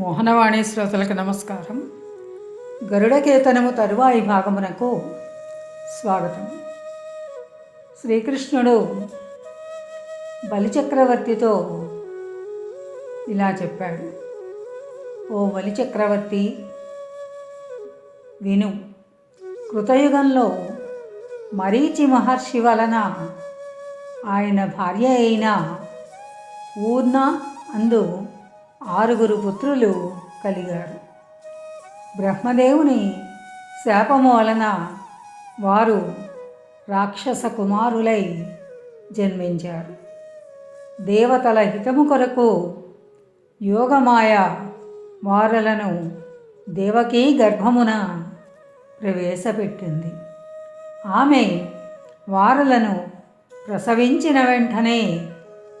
మోహనవాణి శ్రోతలకు నమస్కారం. గరుడకేతనము తరువాయి భాగమునకు స్వాగతం. శ్రీకృష్ణుడు బలిచక్రవర్తితో ఇలా చెప్పాడు. ఓ బలిచక్రవర్తి విను కృతయుగంలో మరీచి మహర్షి వలన ఆయన భార్య అయిన ఊర్ణ అందు ఆరుగురు పుత్రులు కలిగారు. బ్రహ్మదేవుని శాపము వలన వారు రాక్షస కుమారులై జన్మించారు. దేవతల హితము కొరకు యోగమాయ వారలను దేవకీ గర్భమున ప్రవేశపెట్టింది. ఆమె వారలను ప్రసవించిన వెంటనే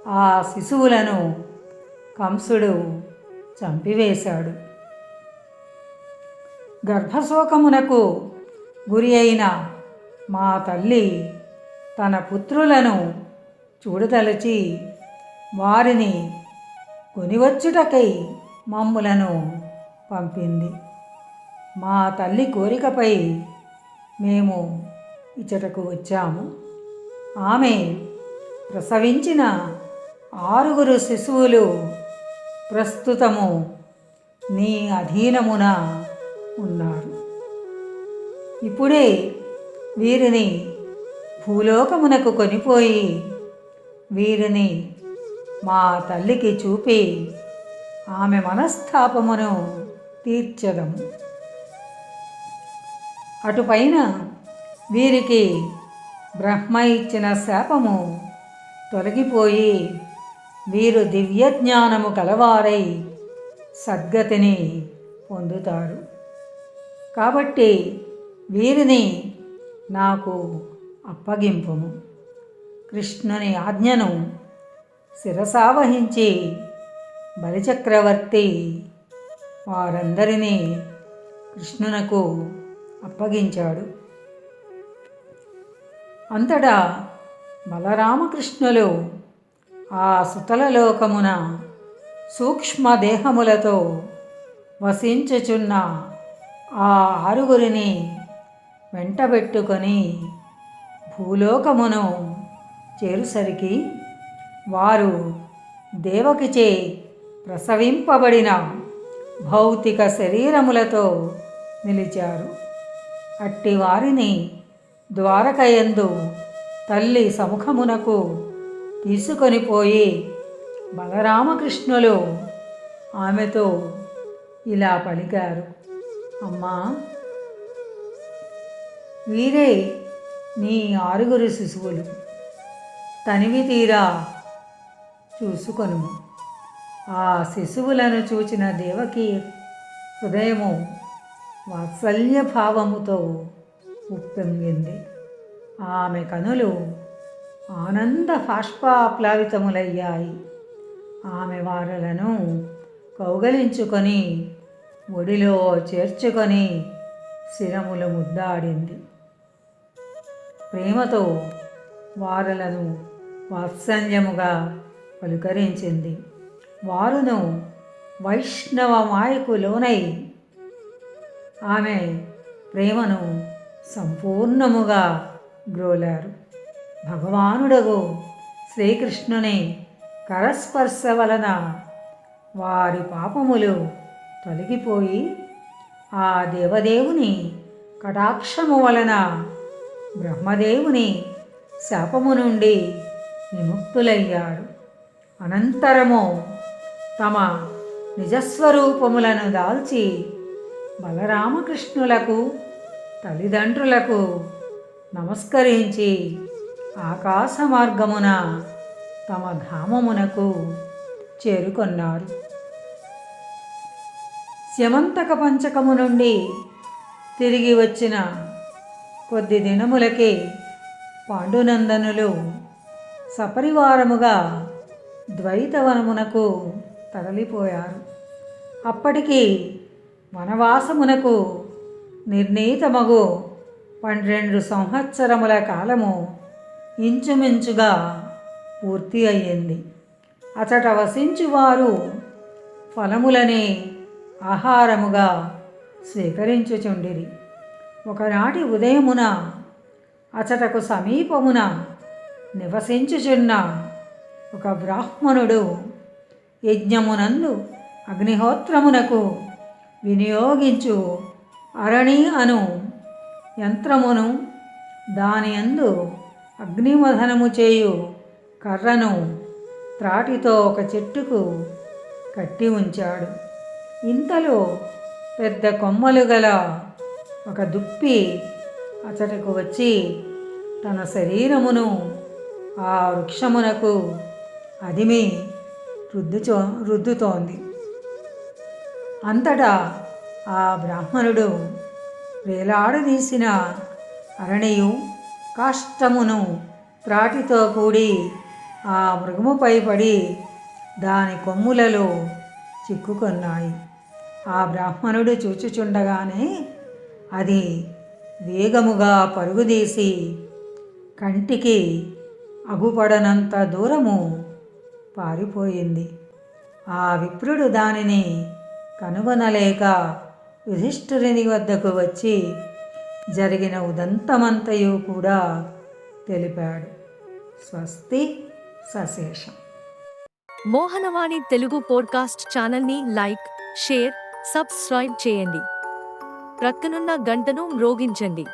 ఆ శిశువులను కంసుడు చంపివేశాడు. గర్భశోకమునకు గురి అయిన మా తల్లి తన పుత్రులను చూడదలచి వారిని కొనివచ్చుటకై మమ్ములను పంపింది. మా తల్లి కోరికపై మేము ఇచ్చటకు వచ్చాము. ఆమె ప్రసవించిన ఆరుగురు శిశువులు ప్రస్తుతము నీ అధీనమున ఉన్నారు. ఇప్పుడే వీరిని భూలోకమునకు కొనిపోయి వీరిని మా తల్లికి చూపి ఆమె మనస్తాపమును తీర్చదము. అటుపైన వీరికి బ్రహ్మ ఇచ్చిన శాపము తొలగిపోయి వీరు దివ్యజ్ఞానము కలవారై సద్గతిని పొందుతారు. కాబట్టి వీరిని నాకు అప్పగింపుము. కృష్ణుని ఆజ్ఞను శిరసావహించి బలిచక్రవర్తి వారందరినీ కృష్ణునకు అప్పగించాడు. అంతటా బలరామకృష్ణులు ఆ సుతలలోకమున సూక్ష్మదేహములతో వసించుచున్న ఆ ఆరుగురిని వెంటబెట్టుకొని భూలోకమును చేరుసరికి వారు దేవకిచే ప్రసవింపబడిన భౌతిక శరీరములతో నిలిచారు. అట్టి వారిని ద్వారకయందు తల్లి సముఖమునకు తీసుకొని పోయి బలరామకృష్ణులు ఆమెతో ఇలా పలికారు. అమ్మా వీరే నీ ఆరుగురు శిశువులు. తనివి తీరా చూసుకొను ఆ శిశువులను చూచిన దేవకి హృదయము వాత్సల్య భావముతో ఉప్పొంగింది. ఆమె కనులు ఆనంద బాష్పాప్లావితములయ్యాయి. ఆమె వారలను కౌగలించుకొని ఒడిలో చేర్చుకొని శిరములు ముద్దాడింది. ప్రేమతో వారలను వాత్సల్యముగా పలుకరించింది. వారును వైష్ణవ మాయకు లోనై ఆమె ప్రేమను సంపూర్ణముగా గ్రోలారు. భగవానుడగు శ్రీకృష్ణుని కరస్పర్శ వలన వారి పాపములు తొలగిపోయి ఆ దేవదేవుని కటాక్షము వలన బ్రహ్మదేవుని శాపము నుండి విముక్తులయ్యారు. అనంతరము తమ నిజస్వరూపములను దాల్చి బలరామకృష్ణులకు తల్లిదండ్రులకు నమస్కరించి ఆకాశ మార్గమున తమ ధామమునకు చేరుకొన్నారు. స్యమంతక పంచకము నుండి తిరిగి వచ్చిన కొద్ది దినములకే పాండునందనులు సపరివారముగా ద్వైతవనమునకు తరలిపోయారు. అప్పటికి వనవాసమునకు నిర్ణీతమగు పన్నెండు సంవత్సరముల కాలము ఇంచుమించుగా పూర్తి అయ్యింది. అచట వసించువారు ఫలములనే ఆహారముగా స్వీకరించుచుండిరి. ఒకనాటి ఉదయమున అచటకు సమీపమున నివసించుచున్న ఒక బ్రాహ్మణుడు యజ్ఞమునందు అగ్నిహోత్రమునకు వినియోగించు అరణి అను యంత్రమును దాని అందు అగ్నివధనము చేయు కర్రను త్రాటితో ఒక చెట్టుకు కట్టి ఉంచాడు. ఇంతలో పెద్ద కొమ్మలు గల ఒక దుప్పి అతడికి వచ్చి తన శరీరమును ఆ వృక్షమునకు అదిమి రుద్దుచో రుద్దుతోంది. అంతటా ఆ బ్రాహ్మణుడు వేలాడదీసిన అరణియు కాష్టమును త్రాటితో కూడి ఆ మృగముపై పడి దాని కొమ్ములలో చిక్కుకున్నాయి. ఆ బ్రాహ్మణుడు చూచుచుండగానే అది వేగముగా పరుగుదీసి కంటికి అగుపడనంత దూరము పారిపోయింది. ఆ విప్రుడు దానిని కనుగొనలేక యుధిష్ఠిరుని వద్దకు వచ్చి జరిగిన ఉదంతమంతయు కూడా తెలిపాడు. స్వస్తి సశేషం. మోహనవాణి తెలుగు పోడ్కాస్ట్ ఛానల్ని లైక్ షేర్ సబ్స్క్రైబ్ చేయండి. ప్రక్కనున్న గంటను మ్రోగించండి.